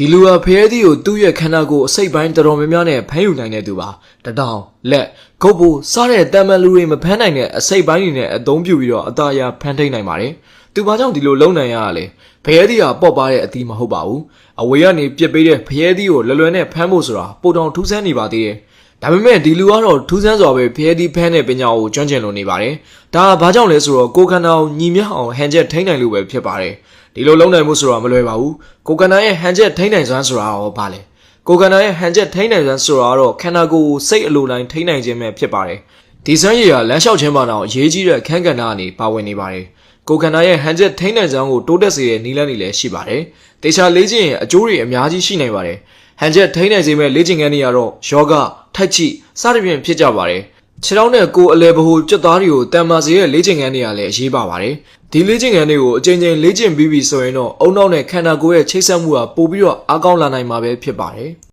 ဒီလူဟာဖျဲသီးကိုသူ့ရဲ့ခန္ဓာကိုယ်အစိတ်ပိုင်းတော်တော်များများနဲ့ဖမ်းယူနိုင်တဲ့သူပါတတောင်လက်ဂုတ်ပိုစားတဲ့တန်မန်လူတွေမဖမ်းနိုင်တဲ့အစိတ်ပိုင်းတွေနဲ့အသုံးပြုပြီးတော့အသားအရဖမ်းထိန်နိုင်ပါတယ်သူဘာကြောင့်ဒီလိုလုံနိုင်ရတာလဲဖျဲသီးဟာပေါ့ပါတဲ့အသီးမဟုတ်ပါဘူးအဝေးကနေပြစ်ပေးတဲ့ဖျဲသီးကိုလွယ်လွယ်နဲ့ဖမ်းဖို့ဆိုတာပိုတောင်ထူးဆန်းနေပါသေးတယ် ဒါပေမဲ့ဒီလူကတော့ထူးဆန်းစွာပဲဖျဲသီးဖမ်းတဲ့ပညာကိုကျွမ်းကျင်လို့နေပါတယ်ဒါကဘာကြောင့်လဲဆိုတော့ကိုယ်ခန္ဓာကိုညီမျှအောင်ဟန်ချက်ထိန်နိုင်လို့ပဲဖြစ်ပါတယ်ဒီလိုလုံးနိုင်မှုဆိုတာမလွယ်ပါဘူးကိုကန္နာရဲ့ဟန်ချက်ထိန်းနိုင်စွမ်းဆိုတာရောဘာလဲကိုကန္နာရဲ့ဟန်ချက်ထိန်းနိုင်စွမ်းဆိုတာကတော့ခန္ဓာကိုယ်ကိုစိတ်အလိုတိုင်းထိန်းနိုင်ခြင်းပဲဖြစ်ပါတယ် ဒီစွမ်းရည်ဟာလမ်းလျှောက်ခြင်းမှာတော့အရေးကြီးတဲ့အခန်းကဏ္ဍအနေပါဝင်နေပါတယ်ကိုကန္နာရဲ့ဟန်ချက်ထိန်းနိုင်စွမ်းကိုတိုးတက်စေတဲ့နည်းလမ်းတွေလည်းရှိပါတယ်တေချာလေ့ကျင့်ရင်အကျိုးတွေအများကြီးရှိနိုင်ပါတယ်ဟန်ချက်ထိန်းနိုင်စေမဲ့လေ့ကျင့်ခန်းတွေကတော့ယောဂထိုက်ချိစသဖြင့်ဖြစ်ကြပါတယ်ခြေထောက်နဲ့ကိုယ်အလဲဘဟုကြက်သားတွေကိုတန်မာစေရဲ့လေ့ကျင့်ခန်းတွေကလည်းအရေးပါပါတယ်။ဒီလေ့ကျင့်ခန်းတွေကိုအချိန်ချင်းလေ့ကျင့်ပြီးပြီဆိုရင်တော့အုံနောက်နဲ့ခန္ဓာကိုယ်ရဲ့ချိတ်ဆက်မှုဟာပိုပြီးတော့အားကောင်းလာနိုင်မှာပဲဖြစ်ပါတယ်။